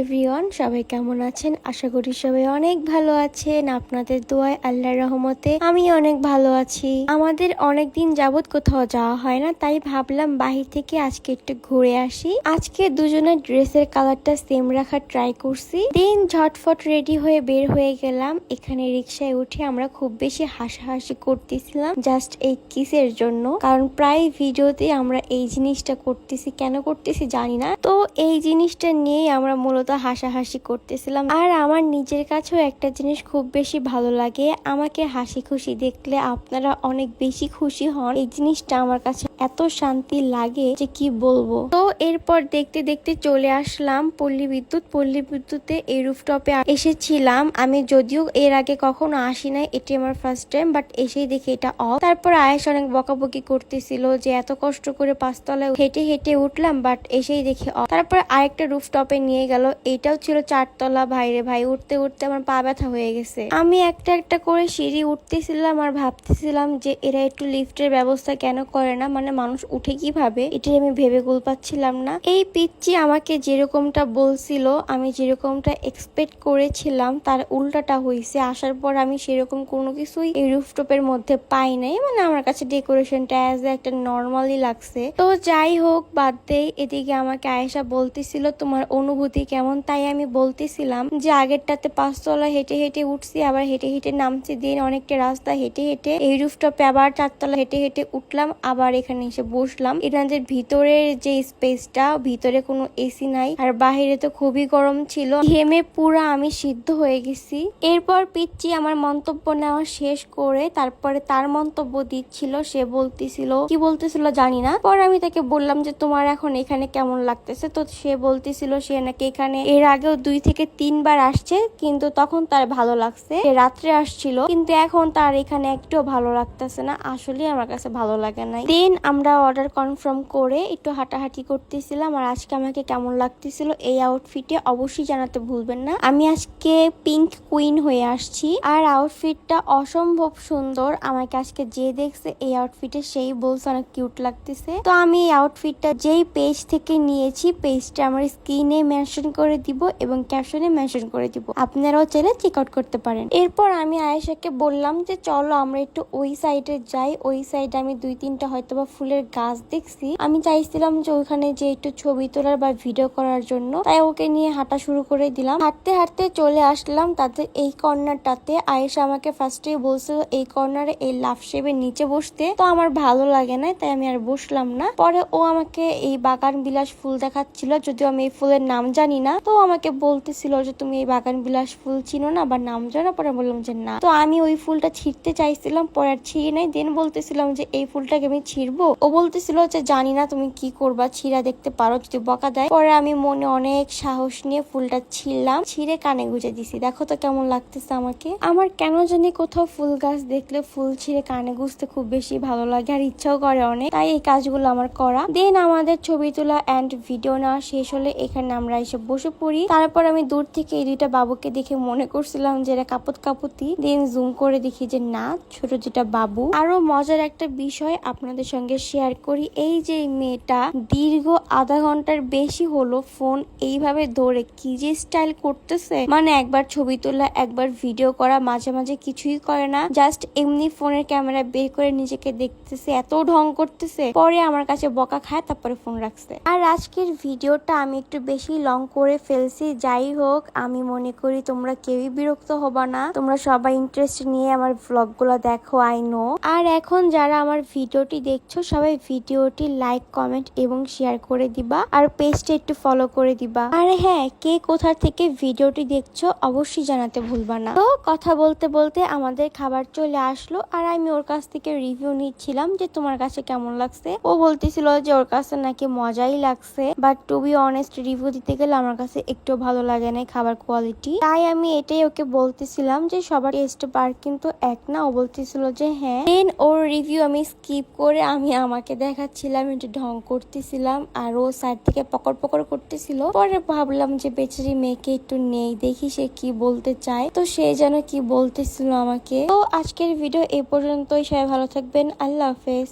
Everyone সবাই কেমন আছেন? আশা করি সবাই অনেক ভালো আছেন। আপনাদের দোয়ায় আল্লাহর রহমতে আমি অনেক ভালো আছি। আমাদের অনেক দিন যাবত কোথাও যাওয়া হয় না, তাই ভাবলাম বাহির থেকে আজকে একটু ঘুরে আসি। আজকে দুজনের ড্রেসের কালারটা সেম রাখার ট্রাই করছি। দিন ঝটফট রেডি হয়ে বের হয়ে গেলাম। এখানে রিক্সায় উঠে আমরা খুব বেশি হাসাহাসি করতেছিলাম জাস্ট এই কিসের জন্য। কারণ প্রায় ভিডিওতে আমরা এই জিনিসটা করতেছি, কেন করতেছি জানি না। তো এই জিনিসটা নিয়েই আমরা মূলত হাসাহাসি করতেছিলাম। আর আমার নিজের কাছেও একটা জিনিস খুব বেশি ভালো লাগে। আমাকে হাসি খুশি দেখলে আপনারা অনেক বেশি খুশি হন। এই জিনিসটা আমার কাছে এত শান্তি লাগে যে কি বলব? তো এরপর দেখতে দেখতে চলে আসলাম পল্লী বিদ্যুৎ। পল্লী বিদ্যুতে এই রুফটপে এসেছিলাম। আমি যদিও এর আগে কখনো আসি নাই, এটি আমার ফার্স্ট টাইম বাট এসেই দেখি এটা অফ তারপর আয়েস অনেক বকাবকি করতেছিল যে এত কষ্ট করে পাঁচতলায় হেঁটে হেঁটে উঠলাম বাট এসেই দেখি off। তারপর আরেকটা রুফটপে নিয়ে গেল। এটাও ছিল চারতলা। ভাইরে ভাই, উঠতে উঠতে আমার পা ব্যথা হয়ে গেছে। আমি একটা একটা করে সিঁড়ি উঠতেছিলাম আর ভাবতেছিলাম যে এরা একটু লিফটের ব্যবস্থা কেন করে না? মানে মানুষ উঠে কীভাবে, এটাই আমি ভেবে গোল পাচ্ছিলাম না। এই পিচ্ছি আমাকে যেরকমটা বলছিল, আমি যেরকমটা এক্সপেক্ট করেছিলাম, তার উল্টাটা হয়েছে আসার পর আমি সেরকম কোনো কিছুই এই রুফটপের মধ্যে পাই নাই। মানে আমার কাছে ডেকোরেশনটা অ্যাজ একটা নর্মালি লাগছে। তো যাই হোক, বাদ দেই, এদিকে আমাকে আয়েশা বলতেছিল, তোমার অনুভূতি কেমন? তাই আমি বলতেছিলাম যে, আগেরটাতে পাঁচতলা হেঁটে হেঁটে উঠছি, আবার হেঁটে হেঁটে নামছি, দিন অনেকটা রাস্তা হেঁটে হেঁটে এই রুফটপে আবার চারতলা হেঁটে হেঁটে উঠলাম, আবার এখানে এসে বসলাম। এখানের ভিতরের যে স্পেসটা, ভিতরে কোনো এসি নাই আর বাহিরে তো খুবই গরম ছিল। ঘেমে পুরা আমি সিদ্ধ হয়ে গেছি। এরপর পিচ্ছি আমার মন্তব্য নেওয়া শেষ করে তারপরে তার মন্তব্য দিচ্ছিল, সে বলতেছিল, কি বলতেছিল জানি না। পরে আমি তাকে বললাম যে, তোমার এখন এখানে কেমন লাগতেছে? তো সে বলতেছিল, সে নাকি এখানে এর আগেও দুই থেকে তিনবার আসছে, কিন্তু তখন তার ভালো লাগছে। সে রাত্রে আসছিল, কিন্তু এখন তার এখানে একটু ভালো লাগতেছে না। আসলে আমার কাছে ভালো লাগে নাই। দেন আমরা অর্ডার কনফার্ম করে একটু হাঁটাহাঁটি করতেছিলাম আর আজকে আমাকে কেমন লাগতেছিল এই আউটফিটে অবশ্যই জানাতে ভুলবেন না। আমি আজকে পিঙ্ক কুইন হয়ে আসছি আর আউটফিটটা অসম্ভব সুন্দর। আমাকে আজকে যে দেখছে এই আউটফিটে সেই বলছে অনেক কিউট লাগতেছে। তো আমি এই আউটফিটটা যেই পেজ থেকে নিয়েছি পেজটা আমার স্ক্রিনে মেনশন করে দিব এবং ক্যাপশনে মেনশন করে দিব। আপনারাও চাইলে চেক আউট করতে পারেন। এরপর আমি আয়েশাকে বললাম যে, চলো আমরা একটু ওই সাইডে যাই। ওই সাইডে আমি দুই তিনটা হয়তো বা ফুলের গাছ দেখছি। আমি চাইছিলাম যে ওইখানে যে একটু ছবি তোলার বা ভিডিও করার জন্য, তাই ওকে নিয়ে হাঁটা শুরু করে দিলাম। হাঁটতে হাঁটতে চলে আসলাম তাদের এই কর্নারটাতে। আয়েশা আমাকে ফার্স্টেই বলছিল এই কর্নারে এই লাভ শেপের নিচে বসতে। তো আমার ভালো লাগে না, তাই আমি আর বসলাম না। পরে ও আমাকে এই বাগান বিলাস ফুল দেখাচ্ছিল, যদিও আমি এই ফুলের নাম জানি না। তো আমাকে বলতেছিল যে, তুমি এই বাগান বিলাস ফুল চিনো না বা নাম জানো? পরে বললাম যে, না। তো আমি ওই ফুলটা ছিঁড়তে চাইছিলাম, পরে আর ছিঁড়ি নাই। দেন বলতেছিলাম যে, এই ফুলটাকে আমি ছিঁড়বো। ও বলতেছিল যে, জানি না তুমি কি করবা, ছিঁড়া দেখতে পারো, যদি বকা দেয়। পরে আমি মনে অনেক সাহস নিয়ে ফুলটা ছিঁড়লাম, ছিঁড়ে কানে গুজে দিছি। দেখো তো কেমন লাগতেছে আমাকে। আমার কেন জানি কোথাও ফুল গাছ দেখলে ফুল ছিঁড়ে কানে গুজতে খুব বেশি ভালো লাগে আর ইচ্ছাও করে অনেক। তাই এই কাজগুলো আমার করা। দেন আমাদের ছবি তোলা অ্যান্ড ভিডিও নেওয়া শেষ হলে এখানে আমরা এসে বসে পড়ি। তারপর আমি দূর থেকে এই দুইটা বাবুকে দেখে মনে করছিলাম যে, এরা কাপত কাপুতি। দেন জুম করে দেখি যে, না, ছোট দুটা বাবু। আরও মজার একটা বিষয় আপনাদের সঙ্গে শেয়ার করি। এই যে মেয়েটা, দীর্ঘ আধা ঘণ্টার বেশি হলো ফোন এইভাবে ধরে। কি যে স্টাইল করতেছে। মানে একবার ছবি তোলা, একবার ভিডিও করা, মাঝে মাঝে কিছুই করে না। জাস্ট এমনি ফোনের ক্যামেরা বের করে নিজেকে দেখতেছে, এত ঢং করতেছে। পরে আমার কাছে বকা খায়, তারপরে ফোন রাখছে। আর আজকের ভিডিওটা আমি একটু বেশি লং করে ফেলছি। যাই হোক, আমি মনে করি তোমরা কেউই বিরক্ত হবা না। তোমরা সবাই ইন্টারেস্ট নিয়ে আমার ভ্লগগুলো দেখো আই নো আর এখন যারা আমার ভিডিওটি দেখছ সবাই ভিডিওটি লাইক কমেন্ট এবং শেয়ার করে দিবা। আর পেজটা একটু ফলো করে দিবা। আর হ্যাঁ কে কোথা থেকে ভিডিওটি দেখছ অবশ্যই জানাতে ভুলবা না। তো কথা বলতে বলতে আমাদের খাবার চলে আসলো। আর আমি ওর কাছ থেকে রিভিউ নিচ্ছিলাম যে তোমার কাছে কেমন লাগছে। ও বলতেছিল যে ওর কাছে নাকি মজাই লাগছে। But to be honest review দিতে গেলে আমার কাছে একটু ভালো লাগে না খাবার কোয়ালিটি তাই আমি এটাই ওকে বলতেছিলাম যে সবার টেস্ট বার কিন্তু এক না। ও বলতেছিল যে হ্যাঁ ওর রিভিউ আমি স্কিপ করে আমি আমাকে দেখাচ্ছিলাম, একটু ঢং করতেছিলাম আর ও সাইড থেকে পকড় পকড় করতেছিল। পরে ভাবলাম যে বেচারি মেয়েকে একটু নেই, দেখি সে কি বলতে চায়। তো সে যেন কি বলতেছিল আমাকে। তো আজকের ভিডিও এ পর্যন্তই, সবাই ভালো থাকবেন, আল্লাহ হাফেজ।